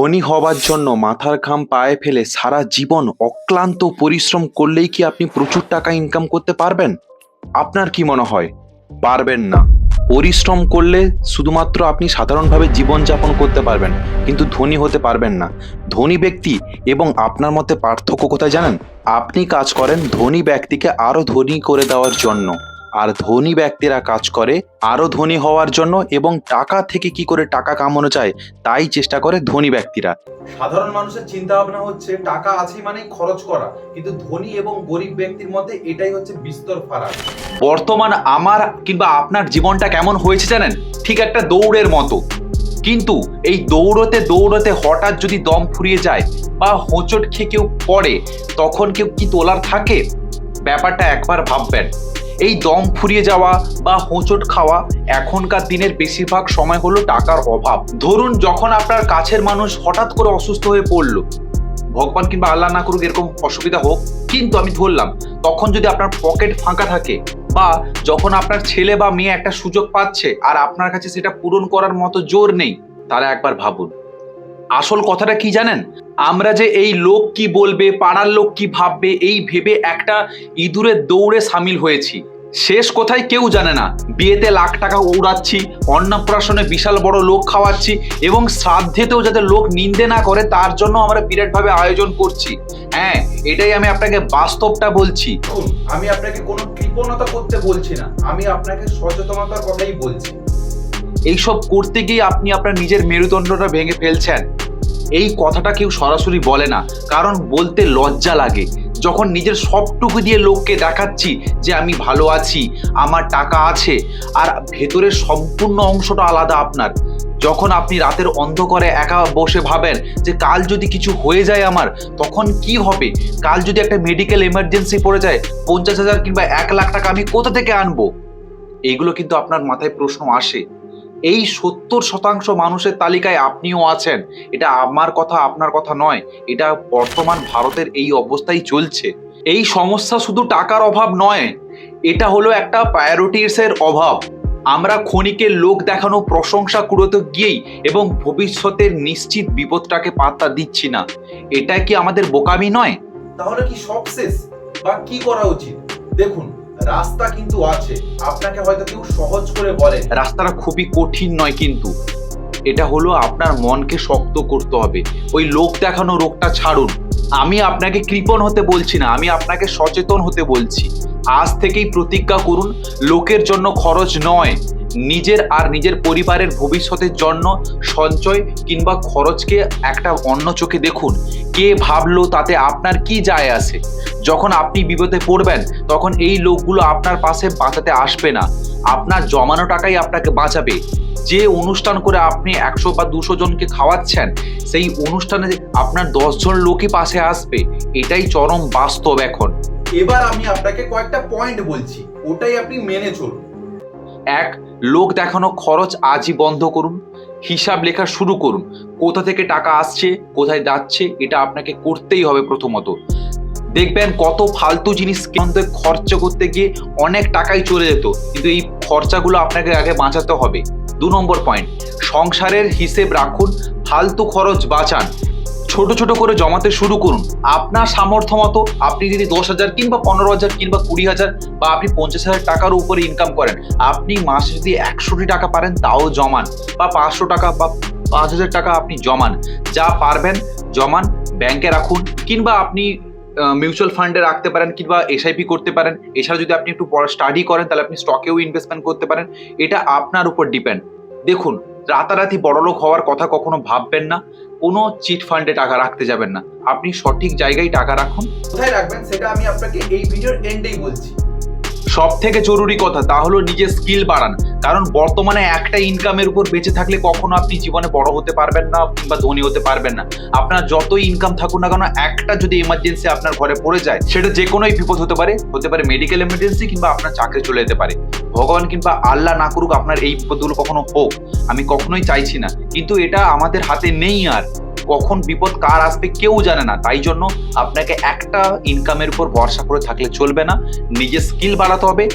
ধনী হবার জন্য মাথার ঘাম পায়ে ফেলে সারা জীবন অক্লান্ত পরিশ্রম করলেই কি আপনি প্রচুর টাকা ইনকাম করতে পারবেন? আপনার কি মনে হয়? পারবেন না। পরিশ্রম করলে শুধুমাত্র আপনি সাধারণভাবে জীবনযাপন করতে পারবেন, কিন্তু ধনী হতে পারবেন না। ধনী ব্যক্তি এবং আপনার মধ্যে পার্থক্য কোথায় জানেন? আপনি কাজ করেন ধনী ব্যক্তিকে আরও ধনী করে দেওয়ার জন্য। আর ধনী ব্যক্তিরা কাজ করে আরও ধনী হওয়ার জন্য এবং টাকা থেকে কি করে টাকা কামানো যায় তাই চেষ্টা করে ধনী ব্যক্তিরা। সাধারণ মানুষের চিন্তা ভাবনা হচ্ছে টাকা আছে মানে খরচ করা কিন্তু ধনী এবং গরিব ব্যক্তির মধ্যে এটাই হচ্ছে বিস্তর ফারাক। বর্তমান আমার কিংবা আপনার জীবনটা কেমন হয়েছে জানেন? ঠিক একটা দৌড়ের মতো। কিন্তু এই দৌড়তে দৌড়তে হঠাৎ যদি দম ফুরিয়ে যায় বা হোঁচট খেয়ে কেউ পড়ে তখন কেউ কি তোলার থাকে? ব্যাপারটা একবার ভাববেন। এই দম ফুরিয়ে যাওয়া বা হোঁচট খাওয়া এখনকার দিনের বেশিরভাগ সময় হলো টাকার অভাব। ধরুন যখন আপনার কাছের মানুষ হঠাৎ করে অসুস্থ হয়ে পড়ল, ভগবান কিংবা আল্লাহ না করুক এরকম অসুবিধা হোক, কিন্তু আমি ধরলাম, তখন যদি আপনার পকেট ফাঁকা থাকে বা যখন আপনার ছেলে বা মেয়ে একটা সুযোগ পাচ্ছে আর আপনার কাছে সেটা পূরণ করার মতো জোর নেই তারা একবার ভাবুন। আসল কথাটা কি জানেন? আমরা যে এই লোক কি বলবে, পাড়ার লোক কি ভাববে, এই ভেবে একটা ইঁদুরের দৌড়ে সামিল হয়েছি। শেষ কোথায় কেউ জানে না। বিয়েতে লাখ টাকা উড়াচ্ছি, অন্নপ্রাশনে বিশাল বড় লোক খাওয়াচ্ছি এবং শ্রাদ্ধেতেও যাতে লোক নিন্দে না করে, তার জন্য আমরা বিরাটভাবে আয়োজন করছি। হ্যাঁ এটাই আমি আপনাকে বাস্তবটা বলছি। আমি আপনাকে কোনো কৃপণতা করতে বলছি না। আমি আপনাকে সচেতনতার কথাই বলছি। এইসব করতে গিয়ে আপনি আপনার নিজের মেরুদণ্ডটা ভেঙে ফেলছেন। এই কথাটা কেউ সরাসরি বলে না, কারণ বলতে লজ্জা লাগে। যখন নিজের সবটুকু দিয়ে লোককে দেখাচ্ছি যে আমি ভালো আছি, আমার টাকা আছে, আর ভেতরের সম্পূর্ণ অংশটা আলাদা আপনার। যখন আপনি রাতের অন্ধকারে একা বসে ভাবেন যে কাল যদি কিছু হয়ে যায় আমার, তখন কি হবে? কাল যদি একটা মেডিকেল এমার্জেন্সি পড়ে যায়, পঞ্চাশ হাজার কিংবা এক লাখ টাকা আমি কোথা থেকে আনব? এইগুলো কিন্তু আপনার মাথায় প্রশ্ন আসে। এই সত্তর শতাংশ মানুষের তালিকায় আপনিও আছেন। এটা আমার কথা, আপনার কথা নয়। এটা বর্তমান ভারতের এই অবস্থাই চলছে। এই সমস্যা শুধু টাকার অভাব নয়, এটা হলো একটা প্রায়োরিটিসের অভাব। আমরা ক্ষণিকের লোক দেখানো প্রশংসা কুড়োতে গিয়েই এবং ভবিষ্যতের নিশ্চিত বিপদটাকে পাত্তা দিচ্ছি না। এটা কি আমাদের বোকামি নয়? তাহলে কি সব শেষ? বা কি করা উচিত? দেখুন রাস্তা কিন্তু আছে। আপনাকে হয়তো কেউ সহজ করে বলে। রাস্তাটা খুবই কঠিন নয় কিন্তু। এটা হলো আপনার মনকে শক্ত করতে হবে। ওই লোক দেখানো রোগটা ছাড়ুন। আমি আপনাকে কৃপণ হতে বলছি না, আমি আপনাকে সচেতন হতে বলছি। আজ থেকেই প্রতিজ্ঞা করুন, লোকের জন্য খরচ নয়। নিজের আর নিজের পরিবারের ভবিষ্যতের জন্য সঞ্চয় কিংবা খরচকে একটা অন্য চোখে দেখুন। কে ভাবলো তাতে আপনার কি যায় আসে যখন আপনি বিপদে পড়বেন তখন এই লোকগুলো আপনার পাশে বাঁচাতে আসবে না। আপনার জমানো টাকাই আপনাকে বাঁচাবে। যে অনুষ্ঠান করে আপনি একশো বা দুশো জনকে খাওয়াচ্ছেন সেই অনুষ্ঠানে আপনার দশজন লোকই পাশে আসবে। এটাই চরম বাস্তব এখন। এবার আমি আপনাকে কয়েকটা পয়েন্ট বলছি। ওটাই আপনি মেনে চলুন। এক লোক দেখানো খরচ আজই বন্ধ করুন। হিসাব লেখা শুরু করুন। কোথা থেকে টাকা আসছে কোথায় যাচ্ছে এটা আপনাকে করতেই হবে প্রথমত। দেখবেন কত ফালতু জিনিস কিন্তু খরচা করতে গিয়ে অনেক টাকাই চলে যেত। কিন্তু এই খরচাগুলো আপনাকে আগে বাঁচাতে হবে। দু নম্বর পয়েন্ট সংসারের হিসেব রাখুন, ফালতু খরচ বাঁচান। ছোট ছোট করে জমাতে শুরু করুন। আপনার সামর্থ্য মতো আপনি যদি দশ হাজার কিংবা পনেরো হাজার কিংবা কুড়ি হাজার বা আপনি পঞ্চাশ হাজার টাকার উপরে ইনকাম করেন, আপনি মাসে যদি একশোটি টাকা পারেন, তাও জমান। বা পাঁচশো টাকা বা পাঁচ হাজার টাকা আপনি জমান। যা পারবেন, জমান ব্যাংকে রাখুন কিংবা আপনি মিউচুয়াল ফান্ডে রাখতে পারেন কিংবা এসআইপি করতে পারেন। এছাড়া যদি আপনি একটু স্টাডি করেন, তাহলে আপনি স্টকেও ইনভেস্টমেন্ট করতে পারেন। এটা আপনার উপর ডিপেন্ড দেখুন, রাতারাতি বড়লোক হওয়ার কথা কখনো ভাববেন না। কোনো চিট ফান্ডে টাকা রাখতে যাবেন না। আপনি সঠিক জায়গায় টাকা রাখুন। কোথায় রাখবেন সেটা আমি আপনাকে এই ভিডিওর এন্ডেই বলছি। সব থেকে জরুরি কথা, তা হলো নিজের স্কিল বাড়ান। কারণ বর্তমানে একটা ইনকামের উপর বেঁচে থাকলে কখনো আপনি জীবনে বড় হতে পারবেন না কিংবা ধনী হতে পারবেন না। আপনার যতই ইনকাম থাকুক না কেন, একটা যদি এমার্জেন্সি আপনার ঘরে পড়ে যায়, সেটা যে কোনোই বিপদ হতে পারে। হতে পারে মেডিকেল এমার্জেন্সি কিংবা আপনার চাকরি চলে যেতে পারে। ভগবান কিংবা আল্লাহ না করুক, আপনার এই বিপদগুলো কখনো হোক। আমি কখনোই চাইছি না। কিন্তু এটা আমাদের হাতে নেই আর। কখন বিপদ কার আসবে কেউ জানে না। তাই জন্য আপনাকে একটা ইনকামের উপর ভরসা করে থাকলে চলবে না। নিজের স্কিল বাড়াতে হবে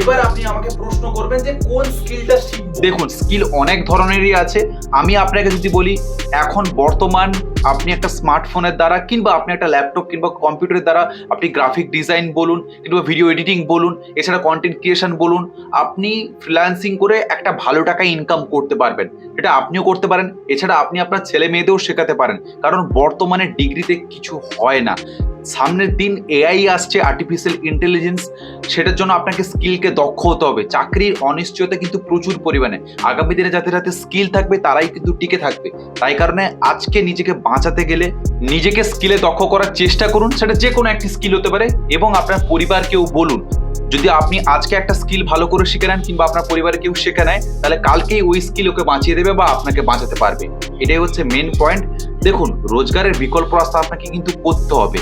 এবার আপনি আমাকে প্রশ্ন করবেন যে কোন স্কিলটা শিখব? দেখুন স্কিল অনেক ধরনেরই আছে। আমি আপনাকে যদি বলি, এখন বর্তমান আপনি একটা স্মার্টফোনের দ্বারা কিংবা আপনি একটা ল্যাপটপ কিংবা কম্পিউটারের দ্বারা আপনি গ্রাফিক ডিজাইন বলুন, কিংবা ভিডিও এডিটিং বলুন, এছাড়া কন্টেন্ট ক্রিয়েশন বলুন, আপনি ফ্রিল্যান্সিং করে একটা ভালো টাকা ইনকাম করতে পারবেন। এটা আপনিও করতে পারেন, এছাড়া আপনি আপনার ছেলে মেয়েদেরও শেখাতে পারেন। কারণ বর্তমানে ডিগ্রিতে কিছু হয় না। সামনের দিন এআই আসছে আর্টিফিশিয়াল ইন্টেলিজেন্স সেটার জন্য আপনাকে স্কিলকে দক্ষ হতে হবে। চাকরির অনিশ্চয়তা কিন্তু প্রচুর পরিমাণে। আগামী দিনে যাদের হাতে স্কিল থাকবে, তারাই কিন্তু টিকে থাকবে। তাই কারণে আজকে নিজেকে বাঁচাতে গেলে নিজেকে স্কিলে দক্ষ করার চেষ্টা করুন, সেটা যে কোনো একটি স্কিল হতে পারে, এবং আপনার পরিবারকেও বলুন। যদি আপনি আজকে একটা স্কিল ভালো করে শিখে নেন, কিংবা আপনার পরিবারে কেউ শিখে নেয়, তাহলে কালকেই ওই স্কিল ওকে বাঁচিয়ে দেবে বা আপনাকে বাঁচাতে পারবে। এটাই হচ্ছে মেন পয়েন্ট দেখুন, রোজগারের বিকল্প রাস্তা আপনাকে কিন্তু করতে হবে।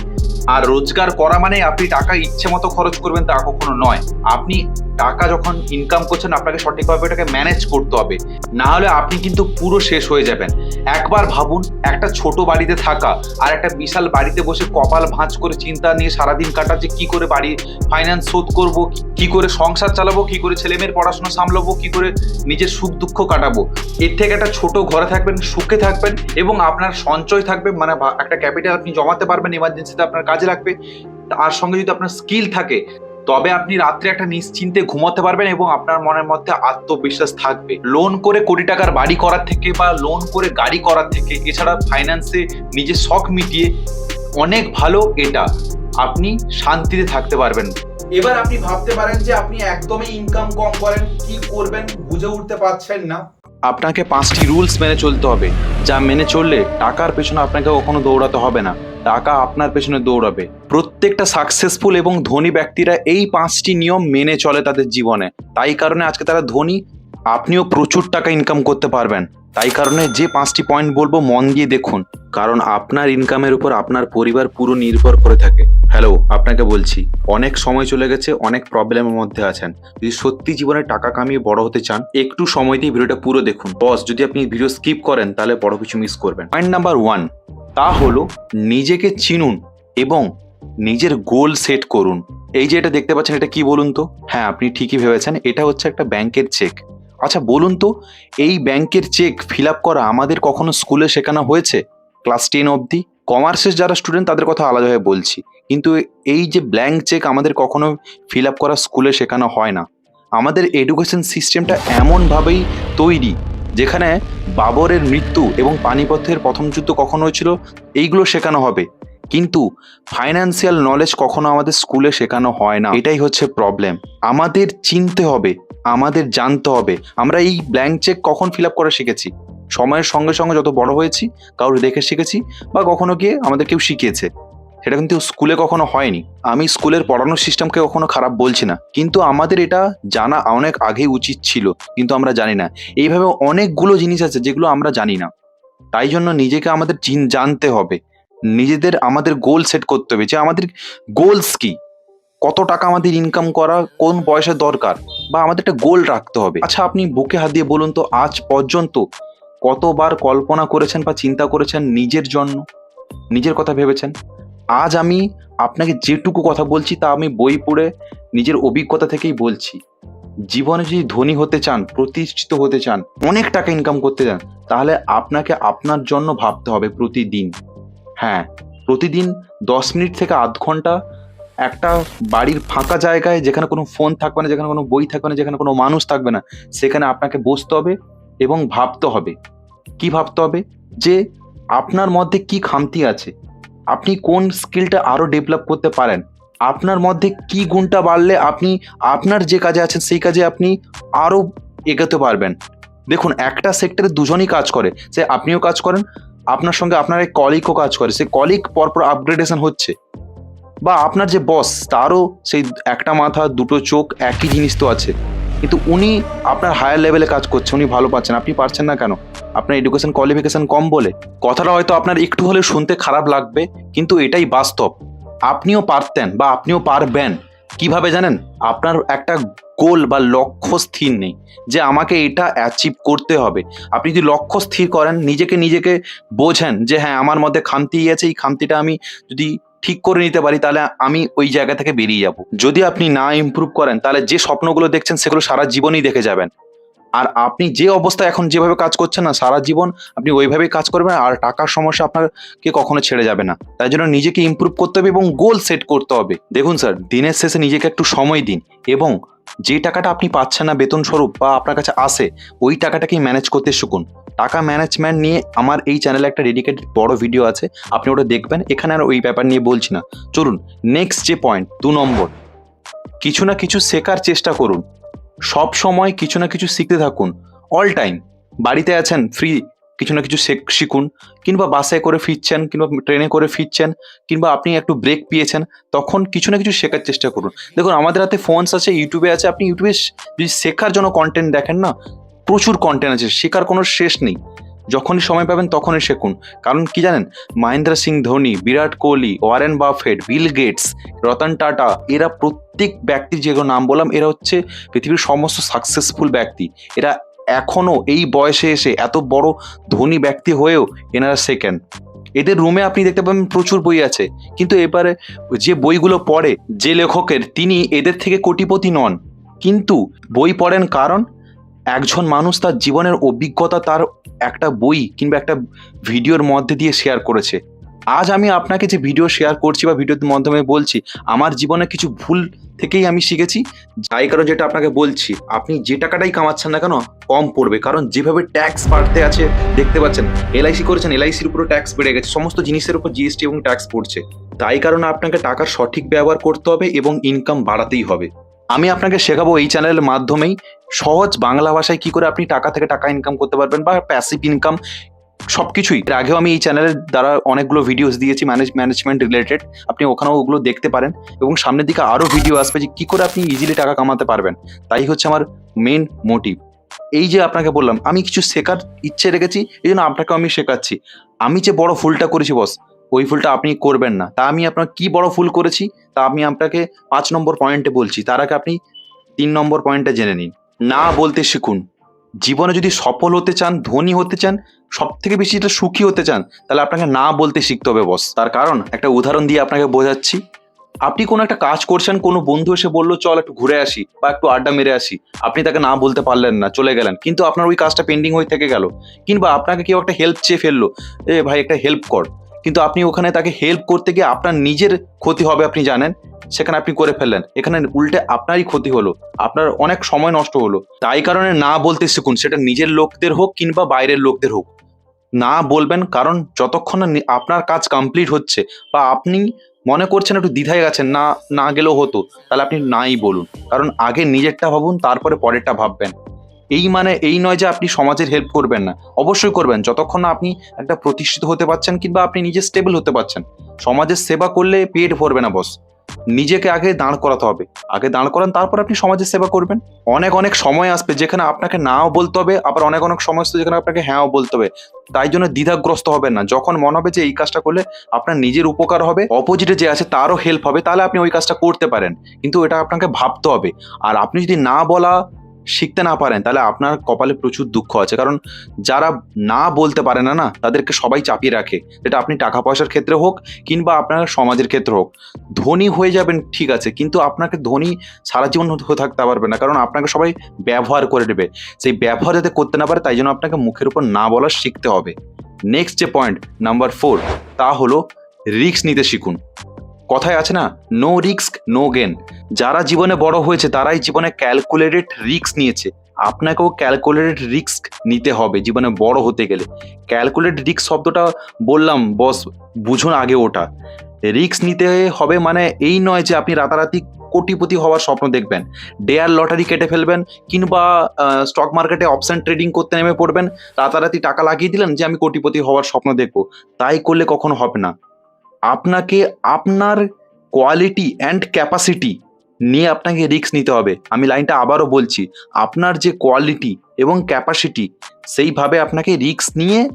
আর রোজগার করা মানে আপনি টাকা ইচ্ছে মতো খরচ করবেন তা কখনো নয়। আপনি টাকা যখন ইনকাম করছেন, আপনাকে সঠিকভাবে এটাকে ম্যানেজ করতে হবে। না হলে আপনি কিন্তু পুরো শেষ হয়ে যাবেন। একবার ভাবুন, একটা ছোট বাড়িতে থাকা আর একটা বিশাল বাড়িতে বসে কপাল ভাঁজ করে চিন্তা নিয়ে সারাদিন কাটা যে কি করে বাড়ি ফাইন্যান্স শোধ করব, কি করে সংসার চালাবো, কি করে ছেলে মেয়ের পড়াশোনা সামলাবো, কি করে নিজের সুখ দুঃখ কাটাবো। এর থেকে একটা ছোট ঘরে থাকবেন, সুখে থাকবেন এবং আপনার সঞ্চয় থাকবে মানে একটা ক্যাপিটাল আপনি জমাতে পারবেন এমার্জেন্সিতে আপনার কাজে লাগবে। তার সঙ্গে যদি আপনার স্কিল থাকে, তবে আপনি রাত্রে একটা নিশ্চিন্তে ঘুমাতে পারবেন এবং আপনার মনের মধ্যে আত্মবিশ্বাস থাকবে। লোন করে কোটি টাকার বাড়ি করার থেকে বা লোন করে গাড়ি করার থেকে, এছাড়া ফাইন্যান্সে নিজের শখ মিটিয়ে, অনেক ভালো এটা। আপনি শান্তিতে থাকতে পারবেন। এবার আপনি ভাবতে পারেন যে আপনি একদমই ইনকাম কম করেন, কি করবেন বুঝে উঠতে পারছেন না। আপনাকে পাঁচটি রুলস মেনে চলতে হবে, যা মেনে চললে টাকার পেছনে আপনাকে কখনো দৌড়াতে হবে না। টাকা আপনার পেছনে দৌড়াবে। প্রত্যেকটা সাকসেসফুল এবং ধনী ব্যক্তিরা এই পাঁচটি নিয়ম মেনে চলে তাদের জীবনে। তাই কারণে আজকে তারা ধনী, আপনিও প্রচুর টাকা ইনকাম করতে পারবেন। তাই কারণে যে পাঁচটি পয়েন্ট বলব, মন দিয়ে দেখুন। কারণ আপনার ইনকামের উপর আপনার পরিবার পুরো নির্ভর করে থাকে। হ্যালো আপনাকে বলছি, অনেক সময় চলে গেছে, অনেক প্রবলেমের মধ্যে আছেন। যদি সত্যি জীবনে টাকা কামিয়ে বড় হতে চান, একটু সময় দিয়ে ভিডিওটা পুরো দেখুন। বস যদি আপনি ভিডিও স্কিপ করেন, তাহলে বড় কিছু মিস করবেন। পয়েন্ট নাম্বার ওয়ান তা হলো নিজেকে চিনুন এবং নিজের গোল সেট করুন। এই যে এটা দেখতে পাচ্ছেন, এটা কি বলুন তো? হ্যাঁ আপনি ঠিকই ভেবেছেন, এটা হচ্ছে একটা ব্যাংকের চেক আচ্ছা বলুন তো, এই ব্যাংকের চেক ফিল আপ করা আমাদের কখনো স্কুলে শেখানো হয়েছে? ক্লাস টেন অবধি? কমার্সের যারা স্টুডেন্ট তাদের কথা আলাদাভাবে বলছি। কিন্তু এই যে ব্ল্যাঙ্ক চেক আমাদের কখনো ফিল আপ করা স্কুলে শেখানো হয় না। আমাদের এডুকেশন সিস্টেমটা এমনভাবেই তৈরি, যেখানে বাবরের মৃত্যু এবং পানিপথের প্রথম যুদ্ধ কখন হয়েছিল? এইগুলো শেখানো হবে। কিন্তু ফাইন্যান্সিয়াল নলেজ কখনো আমাদের স্কুলে শেখানো হয় না। এটাই হচ্ছে প্রবলেম আমাদের চিনতে হবে, আমাদের জানতে হবে। আমরা এই ব্ল্যাঙ্ক চেক কখন ফিল আপ করা শিখেছি? সময়ের সঙ্গে সঙ্গে যত বড় হয়েছি কারোর দেখে শিখেছি বা কখনো গিয়ে আমাদের কেউ শিখিয়েছে। সেটা কিন্তু স্কুলে কখনো হয়নি। আমি স্কুলের পড়ানোর সিস্টেমকে কখনো খারাপ বলছি না। কিন্তু আমাদের এটা জানা অনেক আগেই উচিত ছিল, কিন্তু আমরা জানি না। এইভাবে অনেকগুলো জিনিস আছে যেগুলো আমরা জানি না। তাই জন্য নিজেকে আমাদের চিন, জানতে হবে। নিজেদের আমাদের গোল সেট করতে হবে যে আমাদের গোলস কি? কত টাকা আমাদের ইনকাম করা, কোন বয়সে দরকার বা আমাদের একটা গোল রাখতে হবে। আচ্ছা আপনি বুকে হাত দিয়ে বলুন তো, আজ পর্যন্ত কতবার কল্পনা করেছেন বা চিন্তা করেছেন নিজের জন্য? নিজের কথা ভেবেছেন? আজ আমি আপনাকে যেটুকু কথা বলছি তা আমি বই পড়ে নিজের অভিজ্ঞতা থেকেই বলছি। জীবনে যদি ধনী হতে চান, প্রতিষ্ঠিত হতে চান, অনেক টাকা ইনকাম করতে চান, তাহলে আপনাকে আপনার জন্য ভাবতে হবে প্রতিদিন। হ্যাঁ প্রতিদিন দশ মিনিট থেকে আধ ঘণ্টা একটা বাড়ির ফাঁকা জায়গায় যেখানে কোনো ফোন থাকবে না, যেখানে কোনো বই থাকবে না, যেখানে কোনো মানুষ থাকবে না, সেখানে আপনাকে বসতে হবে এবং ভাবতে হবে। কি ভাবতে হবে? যে আপনার মধ্যে কি খামতি আছে? আপনি কোন স্কিলটা আরও ডেভেলপ করতে পারেন? আপনার মধ্যে কি গুণটা বাড়লে আপনি, আপনার যে কাজে আছেন, সেই কাজে আপনি আরও এগোতে পারবেন। দেখুন, একটা সেক্টরে দুজনই কাজ করে, সে আপনিও কাজ করেন আপনার সঙ্গে আপনার এক কলিগও কাজ করে, সেই কলিগ পরপর আপগ্রেডেশন হচ্ছে। বা আপনার যে বস তারও সেই একটা মাথা, দুটো চোখ, একই জিনিস তো আছে। কিন্তু উনি আপনার হায়ার লেভেলে কাজ করছে, উনি ভালো পাচ্ছেন। আপনি পারছেন না কেন? আপনার এডুকেশন কোয়ালিফিকেশন কম বলে। কথাটা হয়তো আপনার একটু হলে শুনতে খারাপ লাগবে, কিন্তু এটাই বাস্তব। আপনিও পারতেন বা আপনিও পারবেন। কীভাবে জানেন? আপনার একটা গোল বা লক্ষ্য স্থির নেই যে আমাকে এটা অ্যাচিভ করতে হবে। আপনি যদি লক্ষ্য স্থির করেন, নিজেকে নিজেকে বোঝেন যে হ্যাঁ আমার মধ্যে খামতি আছে, এই খামতিটা আমি যদি ঠিক করে নিতে পারি, তাহলে আমি ওই জায়গা থেকে বেরিয়ে যাব। যদি আপনি না ইম্প্রুভ করেন, তাহলে যে স্বপ্নগুলো দেখছেন, সেগুলো সারা জীবনই দেখে যাবেন। আর আপনি যে অবস্থায় এখন যেভাবে কাজ করছেন না, সারা জীবন আপনি ওইভাবেই কাজ করবেন আর টাকার সমস্যা আপনাকে কখনো ছেড়ে যাবে না। তাই জন্য নিজেকে ইমপ্রুভ করতে হবে এবং গোল সেট করতে হবে। দেখুন স্যার দিনের শেষে নিজেকে একটু সময় দিন এবং যে টাকাটা আপনি পাচ্ছেন না বেতন স্বরূপ বা আপনার কাছে আসে, ওই টাকাটাকেই ম্যানেজ করতে শিখুন। টাকা ম্যানেজমেন্ট নিয়ে আমার এই চ্যানেলে একটা ডেডিকেটেড বড় ভিডিও আছে, আপনি ওটা দেখবেন। এখানে আর ওই ব্যাপার নিয়ে বলছি না। চলুন নেক্সট যে পয়েন্ট দু নম্বর। কিছু না কিছু শেখার চেষ্টা করুন। সব সময় কিছু না কিছু শিখতে থাকুন অল টাইম বাড়িতে আছেন ফ্রি কিছু না কিছু শেখ- শিখুন। কিংবা বাসে করে ফিরছেন, কিংবা ট্রেনে করে ফিরছেন, কিংবা আপনি একটু ব্রেক পেয়েছেন, তখন কিছু না কিছু শেখার চেষ্টা করুন। দেখুন, আমাদের হাতে ফোনস আছে ইউটিউবে আছে। আপনি ইউটিউবে যদি শেখার জন্য কন্টেন্ট দেখেন না, প্রচুর কন্টেন্ট আছে, শেখার কোনো শেষ নেই। যখনই সময় পাবেন তখনই শেখুন। কারণ কি জানেন? Mahendra Singh Dhoni, Virat Kohli, Warren Buffett, Bill Gates, Ratan Tata, এরা প্রত্যেক ব্যক্তির যেগুলো নাম বললাম, এরা হচ্ছে পৃথিবীর সমস্ত সাকসেসফুল ব্যক্তি। এরা এখনও এই বয়সে এসে এত বড় ধনী ব্যক্তি হয়েও এনারা সেকেন্ড এদের রুমে আপনি দেখতে পাবেন প্রচুর বই আছে। কিন্তু এবারে যে বইগুলো পড়ে, যে লেখকের, তিনি এদের থেকে কোটিপতি নন। কিন্তু বই পড়েন কারণ? একজন মানুষ তার জীবনের অভিজ্ঞতা, তার একটা বই কিংবা একটা ভিডিওর মধ্যে দিয়ে শেয়ার করেছে। আজ আমি আপনাকে যে ভিডিও শেয়ার করছি বা ভিডিওর মাধ্যমে বলছি, আমার জীবনে কিছু ভুল থেকেই আমি শিখেছি। যাই কারণ যেটা আপনাকে বলছি, আপনি যে টাকাটাই কামাচ্ছেন না কেন, কম পড়বে। কারণ যেভাবে ট্যাক্স বাড়তে আছে, দেখতে পাচ্ছেন এলআইসি করেছেন এলআইসির উপরও ট্যাক্স বেড়ে গেছে, সমস্ত জিনিসের উপর জিএসটি এবং ট্যাক্স পড়ছে। তাই কারণে আপনাকে টাকার সঠিক ব্যবহার করতে হবে এবং ইনকাম বাড়াতেই হবে। আমি আপনাকে শেখাবো এই চ্যানেলের মাধ্যমেই সহজ বাংলা ভাষায় কি করে আপনি টাকা থেকে টাকা ইনকাম করতে পারবেন বা প্যাসিভ ইনকাম সব কিছুই এর আগেও আমি এই চ্যানেলের দ্বারা অনেকগুলো ভিডিওস দিয়েছি ম্যানেজ ম্যানেজমেন্ট রিলেটেড আপনি ওখানেও ওগুলো দেখতে পারেন এবং সামনের দিকে আরও ভিডিও আসবে যে কী করে আপনি ইজিলি টাকা কামাতে পারবেন। তাই হচ্ছে আমার মেন মোটিভ এই যে আপনাকে বললাম, আমি কিছু শেখার ইচ্ছে রেখেছি, এই জন্য আপনাকেও আমি শেখাচ্ছি। আমি যে বড় ফুলটা করেছি বস ওই ফুলটা আপনি করবেন না। তা আমি আপনার কি বড় ফুল করেছি, তা আমি আপনাকে পাঁচ নম্বর পয়েন্টে বলছি। তার আগে আপনি তিন নম্বর পয়েন্টে জেনে নিন। না বলতে শিখুন। জীবনে যদি সফল হতে চান, ধনী হতে চান সব থেকে বেশি যেটা সুখী হতে চান, তাহলে আপনাকে না বলতে শিখতে হবে বস তার কারণ, একটা উদাহরণ দিয়ে আপনাকে বোঝাচ্ছি। আপনি কোনো একটা কাজ করছেন, কোনো বন্ধু এসে বলল, চল একটু ঘুরে আসি বা একটু আড্ডা মেরে আসি। আপনি তাকে না বলতে পারলেন না, চলে গেলেন। কিন্তু আপনার ওই কাজটা পেন্ডিং হয়ে থেকে গেল। কিংবা আপনাকে কেউ একটা হেল্প চেয়ে ফেলল, এ ভাই, একটা হেল্প কর। কিন্তু আপনি ওখানে তাকে হেল্প করতে গিয়ে আপনার নিজের ক্ষতি হবে আপনি জানেন। সেখানে আপনি করে ফেললেন। এখানে উল্টে আপনারই ক্ষতি হলো। আপনার অনেক সময় নষ্ট হলো। তাই কারণে না বলতে শিখুন। সেটা নিজের লোকদের হোক কিংবা বাইরের লোকদের হোক। না বলবেন কারণ যতক্ষণ না আপনার কাজ কমপ্লিট হচ্ছে বা আপনি মনে করছেন একটু দ্বিধায় গেছেন না না গেলেও হতো, তাহলে আপনি নাই বলুন। কারণ আগে নিজেরটা ভাবুন, তারপরে পরেরটা ভাববেন। এই মানে এই নয় যে আপনি সমাজের হেল্প করবেন না। অবশ্যই করবেন। যতক্ষণ না আপনি একটা প্রতিষ্ঠিত হতে পারছেন কিংবা আপনি নিজে স্টেবল হতে পারছেন। সমাজের সেবা করলে পেট ভরবে না বস নিজেকে আগে দাঁড় করাতে হবে। আগে দাঁড় করান, তারপর আপনি সমাজের সেবা করবেন। অনেক অনেক সময় আসবে যেখানে আপনাকে নাও বলতে হবে, আবার অনেক অনেক সময় আসবে যেখানে আপনাকে হ্যাঁও বলতে হবে। তাই জন্য দ্বিধাগ্রস্ত হবেন না। যখন মনে হবে যে এই কাজটা করলে আপনার নিজের উপকার হবে অপোজিটে যে আছে তারও হেল্প হবে, তাহলে আপনি ওই কাজটা করতে পারেন। কিন্তু এটা আপনাকে ভাবতে হবে। আর আপনি যদি না বলা শিখতে না পারেন, তাহলে আপনার কপালে প্রচুর দুঃখ আছে। কারণ যারা না বলতে পারে না না, তাদেরকে সবাই চাপিয়ে রাখে। সেটা আপনি টাকা পয়সার ক্ষেত্রে হোক কিংবা আপনার সমাজের ক্ষেত্রে হোক। ধনী হয়ে যাবেন ঠিক আছে, কিন্তু আপনাকে ধনী সারা জীবন হয়ে থাকতে পারবে না। কারণ আপনাকে সবাই ব্যবহার করে নেবে। সেই ব্যবহার যাতে করতে না পারে, তাই জন্য আপনাকে মুখের উপর না বলা শিখতে হবে। নেক্সট যে পয়েন্ট নাম্বার ফোর তা হলো রিস্ক নিতে শিখুন। কথায় আছে না নো রিস্ক নো গেন যারা জীবনে বড় হয়েছে, তারাই জীবনে ক্যালকুলেটেড রিস্ক নিয়েছে। আপনাকেও ক্যালকুলেটেড রিস্ক নিতে হবে জীবনে বড় হতে গেলে। ক্যালকুলেট রিস্ক শব্দটা বললাম বস বুঝুন আগে ওটা। রিস্ক নিতে হবে মানে এই নয় যে আপনি রাতারাতি কোটিপতি হওয়ার স্বপ্ন দেখবেন। ডেয়ার লটারি কেটে ফেলবেন, কিংবা স্টক মার্কেটে অপশন ট্রেডিং করতে নেমে পড়বেন। রাতারাতি টাকা লাগিয়ে দিলেন যে আমি কোটিপতি হওয়ার স্বপ্ন দেখব। তাই করলে কখনো হবে না। আপনাকে আপনার কোয়ালিটি অ্যান্ড ক্যাপাসিটি নিয়ে আপনাকে রিস্ক নিতে হবে। আমি লাইনটা আবারও বলছি, আপনার যে কোয়ালিটি এবং ক্যাপাসিটি সেইভাবে আপনাকে রিস্ক নিয়ে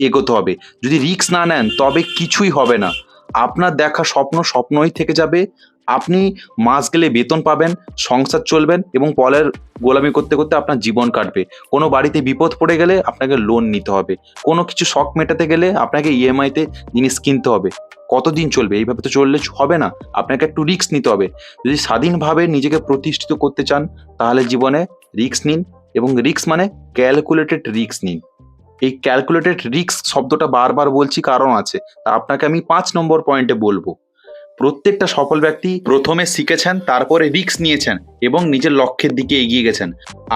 এগোতে হবে। যদি রিক্স না নেন, তবে কিছুই হবে না। আপনার দেখা স্বপ্ন স্বপ্নই থেকে যাবে আপনি মাস গেলে বেতন পাবেন, সংসার চলবেন এবং পলের গোলামি করতে করতে আপনার জীবন কাটবে। কোনো বাড়িতে বিপদ পড়ে গেলে আপনাকে লোন নিতে হবে। কোনো কিছু শখ মেটাতে গেলে আপনাকে ইএমআইতে জিনিস কিনতে হবে। কতদিন চলবে? এইভাবে তো চললে হবে না। আপনাকে একটু রিস্ক নিতে হবে। যদি স্বাধীনভাবে নিজেকে প্রতিষ্ঠিত করতে চান, তাহলে জীবনে রিস্ক নিন এবং রিস্ক মানে ক্যালকুলেটেড রিস্ক নিন। এই ক্যালকুলেটেড রিস্ক শব্দটা বারবার বলছি কারণ আছে। তা আপনাকে আমি পাঁচ নম্বর পয়েন্টে বলব। প্রত্যেকটা সফল ব্যক্তি প্রথমে শিখেছেন, তারপরে রিস্ক নিয়েছেন এবং নিজের লক্ষ্যের দিকে এগিয়ে গেছেন।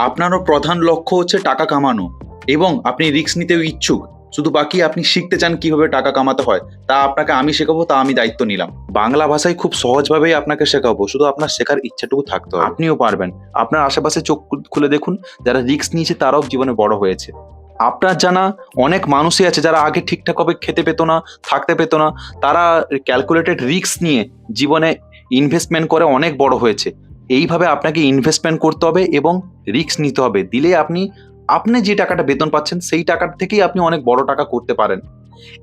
আপনারও প্রধান লক্ষ্য হচ্ছে টাকা কামানো এবং আপনি রিস্ক নিতেও ইচ্ছুক। শুধু বাকি আপনি শিখতে চান কীভাবে টাকা কামাতে হয়, তা আপনাকে আমি শেখাবো, তা আমি দায়িত্ব নিলাম। বাংলা ভাষায় খুব সহজভাবেই আপনাকে শেখাবো, শুধু আপনার শেখার ইচ্ছাটুকু থাকতে হবে। আপনিও পারবেন। আপনার আশেপাশে চোখ খুলে দেখুন, যারা রিস্ক নিয়েছে তারাও জীবনে বড় হয়েছে। আপনার জানা অনেক মানুষই আছে যারা আগে ঠিকঠাকভাবে খেতে পেতো না, থাকতে পেতো না। তারা ক্যালকুলেটেড রিস্ক নিয়ে জীবনে ইনভেস্টমেন্ট করে অনেক বড় হয়েছে। এইভাবে আপনাকে ইনভেস্টমেন্ট করতে হবে এবং রিস্ক নিতে হবে। দিলে আপনি আপনি যে টাকাটা বেতন পাচ্ছেন, সেই টাকার থেকেই আপনি অনেক বড় টাকা করতে পারেন।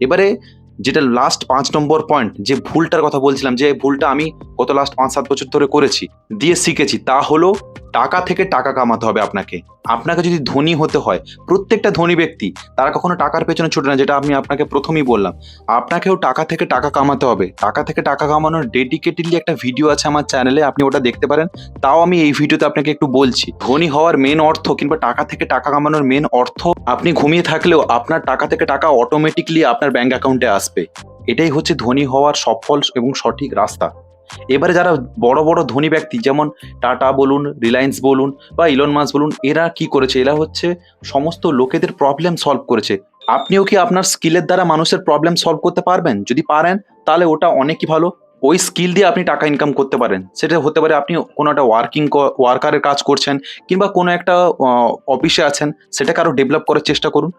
এবারে যেটা লাস্ট পাঁচ নম্বর পয়েন্ট যে ভুলটার কথা বলছিলাম, যে ভুলটা আমি গত লাস্ট পাঁচ সাত বছর ধরে করেছি, দিয়ে শিখেছি, তা হলো টাকা থেকে টাকা কামাতে হবে আপনাকে। আপনাকে যদি ধনী হতে হয়, প্রত্যেকটা ধনী ব্যক্তি, তারা কখনো টাকার পেছনে ছোটে না, যেটা আমি আপনাকে প্রথমেই বললাম। আপনাকেও টাকা থেকে টাকা কামাতে হবে। টাকা থেকে টাকা কামানোর ডেডিকেটেডলি একটা ভিডিও আছে আমার চ্যানেলে আপনি ওটা দেখতে পারেন। তাও আমি এই ভিডিওতে আপনাকে একটু বলছি। ধনী হওয়ার মেন অর্থ, কিংবা টাকা থেকে টাকা কামানোর মেন অর্থ, আপনি ঘুমিয়ে থাকলেও আপনার টাকা থেকে টাকা অটোমেটিকলি আপনার ব্যাঙ্ক অ্যাকাউন্টে আসবে। এটাই হচ্ছে ধনী হওয়ার সফল এবং সঠিক রাস্তা। এবারে যারা বড় বড় ধনী ব্যক্তি, যেমন টাটা বলুন, রিলায়েন্স বলুন বা ইলন মাস বলুন, এরা কি করেছে? এরা হচ্ছে সমস্ত লোকেদের প্রবলেম সলভ করেছে। আপনিও কি আপনার স্কিলের দ্বারা মানুষের প্রবলেম সলভ করতে পারবেন? যদি পারেন, তাহলে ওটা অনেকই ভালো। ওই স্কিল দিয়ে আপনি টাকা ইনকাম করতে পারেন। সেটা হতে পারে আপনি কোনো একটা ওয়ার্কিং ওয়ার্কারের কাজ করছেন কিংবা কোনো একটা অফিসে আছেন, সেটাকে আরও ডেভেলপ করার চেষ্টা করুন।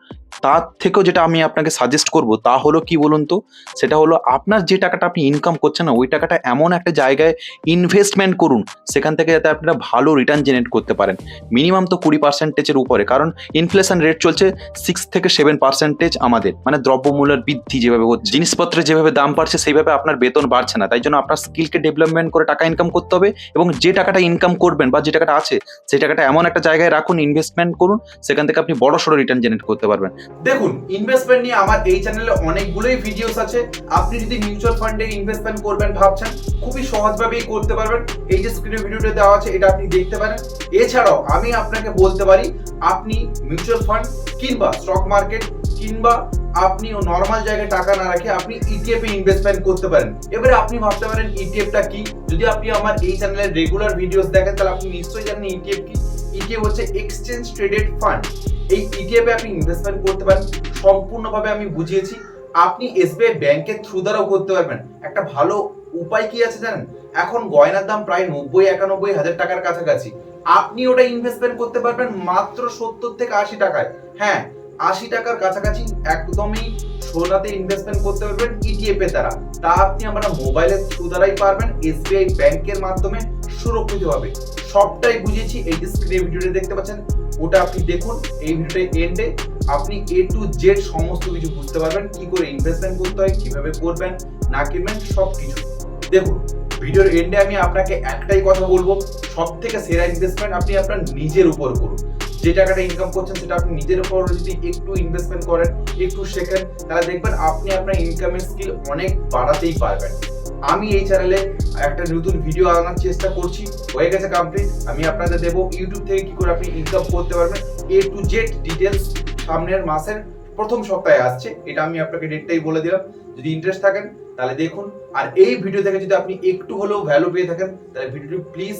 তার থেকেও যেটা আমি আপনাকে সাজেস্ট করব, তা হলো কি বলুন তো? সেটা হলো আপনার যে টাকাটা আপনি ইনকাম করছেন না, ওই টাকাটা এমন একটা জায়গায় ইনভেস্টমেন্ট করুন, সেখান থেকে যাতে আপনারা ভালো রিটার্ন জেনারেট করতে পারেন। মিনিমাম তো কুড়ি পার্সেন্টেজের উপরে, কারণ ইনফ্লেশন রেট চলছে সিক্স থেকে সেভেন পার্সেন্টেজ আমাদের। মানে দ্রব্যমূল্যের বৃদ্ধি যেভাবে হচ্ছে, জিনিসপত্রের যেভাবে দাম বাড়ছে, সেইভাবে আপনার বেতন বাড়ছে না। তাই জন্য আপনার স্কিলকে ডেভেলপমেন্ট করে টাকা ইনকাম করতে হবে এবং যে টাকাটা ইনকাম করবেন বা যে টাকাটা আছে, সেই টাকাটা এমন একটা জায়গায় রাখুন ইনভেস্টমেন্ট করুন, সেখান থেকে আপনি বড় সড়ো রিটার্ন জেনারেট করতে পারবেন। দেখুন ইনভেস্টমেন্ট নিয়ে আমার এই চ্যানেলে অনেকগুলোই ভিডিওস আছে। আপনি যদি মিউচুয়াল ফান্ডে ইনভেস্টমেন্ট করবেন ভাবছেন, খুবই সহজভাবেই করতে পারবেন। এই যে স্ক্রিনে ভিডিওটা দেওয়া আছে, এটা আপনি দেখতে পারেন। এছাড়াও আমি আপনাকে বলতে পারি, আপনি মিউচুয়াল ফান্ড কিংবা স্টক মার্কেট কিংবা আপনি নর্মাল জায়গায় টাকা না রাখে আপনি ইটিএফ এ ইনভেস্টমেন্ট করতে পারেন। এবারে আপনি ভাবতে পারেন ইটিএফটা কি? যদি আপনি আমার এই চ্যানেলের রেগুলার ভিডিওস দেখেন, তাহলে আপনি নিশ্চয়ই জানেন ইটিএফ কি? ইটিএফ হচ্ছে এক্সচেঞ্জ ট্রেডেড ফান্ড এই ইটিএফ আপনি ইনভেস্টমেন্ট করতে পারেন। সম্পূর্ণভাবে আমি বুঝিয়েছি, আপনি এসবিআই ব্যাংকের থ্রু দ্বারাও করতে পারবেন। একটা ভালো উপায় কি আছে জানেন? এখন গয়নার দাম প্রায় নব্বই, একানব্বই হাজার টাকার কাছাকাছি। আপনি ওটা ইনভেস্টমেন্ট করতে পারবেন মাত্র সত্তর থেকে আশি টাকায়। হ্যাঁ আশি টাকার কাছাকাছি একদমই সোনাতে ইনভেস্টমেন্ট করতে পারবেন ইটিএফ এর দ্বারা। তা আপনি আমরা মোবাইলের থ্রু দ্বারাই পারবেন এসবিআই ব্যাংকের মাধ্যমে সুরক্ষিতভাবে সবটাই বুঝিয়েছি, এই যে স্ক্রিনে ভিডিওটা দেখতে পাচ্ছেন, ওটা আপনি দেখুন, এই ভিডিওটা এন্ডে আপনি এ টু জেড সমস্ত কিছু বুঝতে পারবেন, কি করে ইনভেস্টমেন্ট করতে হয়, কীভাবে করবেন, না কিনবেন সব কিছু দেখুন, ভিডিওর এন্ডে আমি আপনাকে একটাই কথা বলব সব থেকে সেরা ইনভেস্টমেন্ট আপনি আপনার নিজের উপর করুন। যে টাকাটা ইনকাম করছেন সেটা আপনি নিজের উপর যদি একটু ইনভেস্টমেন্ট করেন, একটু শেখেন, তাহলে দেখবেন আপনি আপনার ইনকামের স্কিল অনেক বাড়াতেই পারবেন। আমি এই চ্যানেলে একটা নতুন ভিডিও আনার চেষ্টা করছি, হয়ে গেছে কমপ্লিট আমি আপনাদের দেবো ইউটিউব থেকে কি করে আপনি ইনকাম করতে পারবেন। এ টু জেড ডিটেলস সামনের মাসের প্রথম সপ্তাহে আসছে, এটা আমি আপনাকে ডেটটাই বলে দিলাম। যদি ইন্টারেস্ট থাকেন, তাহলে দেখুন। আর এই ভিডিও থেকে যদি আপনি একটু হলেও ভ্যালু পেয়ে থাকেন, তাহলে ভিডিওটি প্লিজ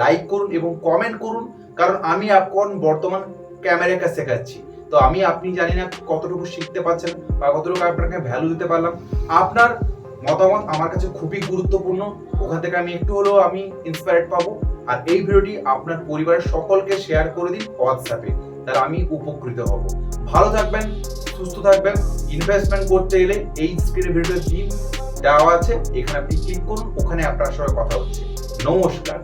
লাইক করুন এবং কমেন্ট করুন। কারণ আমি এখন বর্তমান ক্যামেরার কাছে শেখাচ্ছি? তো আমি আপনি জানি না কতটুকু শিখতে পারছেন বা কতটুকু আপনাকে ভ্যালু দিতে পারলাম। আপনার মতামত আমার কাছে খুবই গুরুত্বপূর্ণ। ওখান থেকে আমি একটু হলেও আমি ইন্সপায়ার্ড পাবো। আর এই ভিডিওটি আপনার পরিবারের সকলকে শেয়ার করে দিন হোয়াটসঅ্যাপে তাহলে আমি উপকৃত হব। ভালো থাকবেন, সুস্থ থাকবেন। ইনভেস্টমেন্ট করতে গেলে এই স্ক্রিনে ভিডিও দিন দেওয়া আছে। এখানে আপনি ক্লিক করুন, ওখানে আপনার সঙ্গে কথা হচ্ছে। নমস্কার।